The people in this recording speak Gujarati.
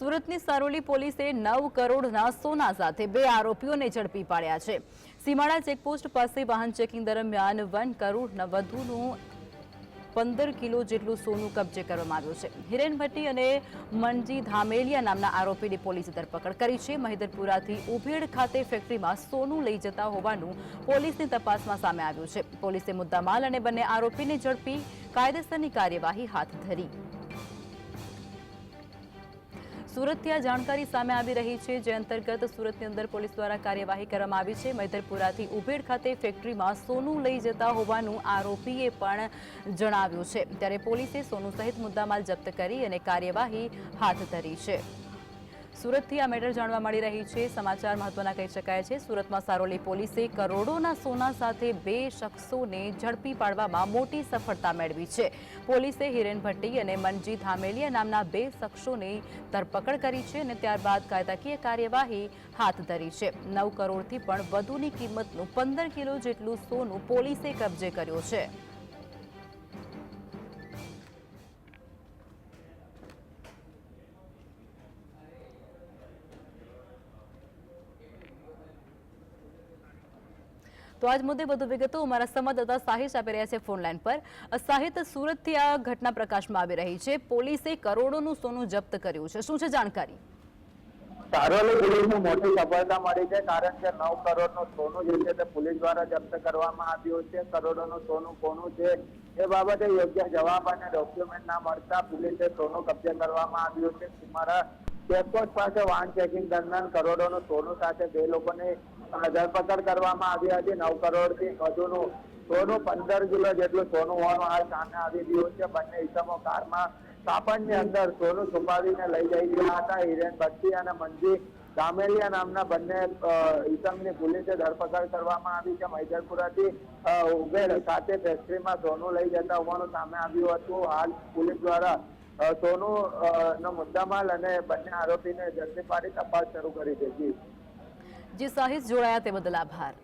સુરતની સરોલી પોલીસે નવ કરોડના સોના સાથે બે આરોપીઓને ઝડપી પાડ્યા છે. સીમાડા ચેકપોસ્ટ પાસે વાહન ચેકિંગ દરમિયાન વન કરોડના વધુનું પંદર કિલો જેટલું સોનું કબજે કરવામાં આવ્યું છે. હિરેન ભટ્ટી અને મનજી ધામેલિયા નામના આરોપીની પોલીસે ધરપકડ કરી છે. મહિદરપુરાથી ઉભેડ ખાતે ફેક્ટરીમાં સોનું લઈ જતા હોવાનું પોલીસની તપાસમાં સામે આવ્યું છે. પોલીસે મુદ્દામાલ અને બંને આરોપીને ઝડપી કાયદેસરની કાર્યવાહી હાથ ધરી. સુરતથી આ જાણકારી સામે આવી રહી છે, જે અંતર્ગત સુરતની અંદર પોલીસ દ્વારા કાર્યવાહી કરવામાં આવી છે. મૈદરપુરાથી ઉભેડ ખાતે ફેક્ટરીમાં સોનું લઈ જતા હોવાનું આરોપીએ પણ જણાવ્યું છે. ત્યારે પોલીસે સોનું સહિત મુદ્દામાલ જપ્ત કરી અને કાર્યવાહી હાથ ધરી છે. સુરતથી આ મેટર જાણવા મળી રહી છે. સમાચાર મહત્વના કહી શકાય છે. સુરતમાં સારોલી પોલીસે કરોડોના સોના સાથે બે શખ્સોને ઝડપી પાડવામાં મોટી સફળતા મેળવી છે. પોલીસે હિરેન ભટ્ટી અને મનજી ધામેલિયા નામના બે શખ્સોની ધરપકડ કરી છે અને ત્યારબાદ કાયદાકીય કાર્યવાહી હાથ ધરી છે. નવ કરોડથી પણ વધુની કિંમતનું પંદર કિલો જેટલું સોનું પોલીસે કબજે કર્યું છે. તો આજ મુદ્દે વધુ વિગતો અમારા સંવાદદાતા સાહિત આપી રહ્યા છે ફોનલાઈન પર. સાહિત સુરતથી આ ઘટના પ્રકાશમાં આવી રહી છે. પોલીસે કરોડોનું સોનું જપ્ત કર્યું છે. શું છે જાણકારી? સારોલી પોલીસને મોટી સફળતા મળી છે, કારણ કે નવ કરોડનું સોનું જે છે તે પોલીસ દ્વારા જપ્ત કરવામાં આવ્યું છે. કરોડોનું સોનું કોનું છે એ બાબતે યોગ્ય જવાબ અને ડોક્યુમેન્ટ ના મળતા પોલીસે સોનું કબજે કરવામાં આવ્યું છે. મારા ચેકપોસ્ટ પાસે વાહન ચેકિંગ દરમિયાન કરોડોનું સોનું સાથે બે લોકોને ધરપકડ કરવામાં આવી હતી. નવ કરોડથી વધુનું સોનું, પંદર કિલો જેટલું સોનું હોવાનું હાલ સામે આવી રહ્યું છે. બંને ઇસમો કારમાં કાપડની અંદર સોનું છુપાવીને લઈ જઈ રહ્યા હતા. હિરેન ભટ્ટી અને મંજી દામેલિયા નામના બંને ઇસમની પોલીસે ધરપકડ કરવામાં આવી છે. મૈદરપુરાથી ઉબેર સાથે ફેક્ટરીમાં સોનું લઈ જતા હોવાનું સામે આવ્યું હતું. હાલ પોલીસ દ્વારા સોનું નો મુદ્દામાલ અને બંને આરોપીને ઝડપી પાડી તપાસ શરૂ કરી છે જી સાહિશ જોડાયા તે બદલ આભાર.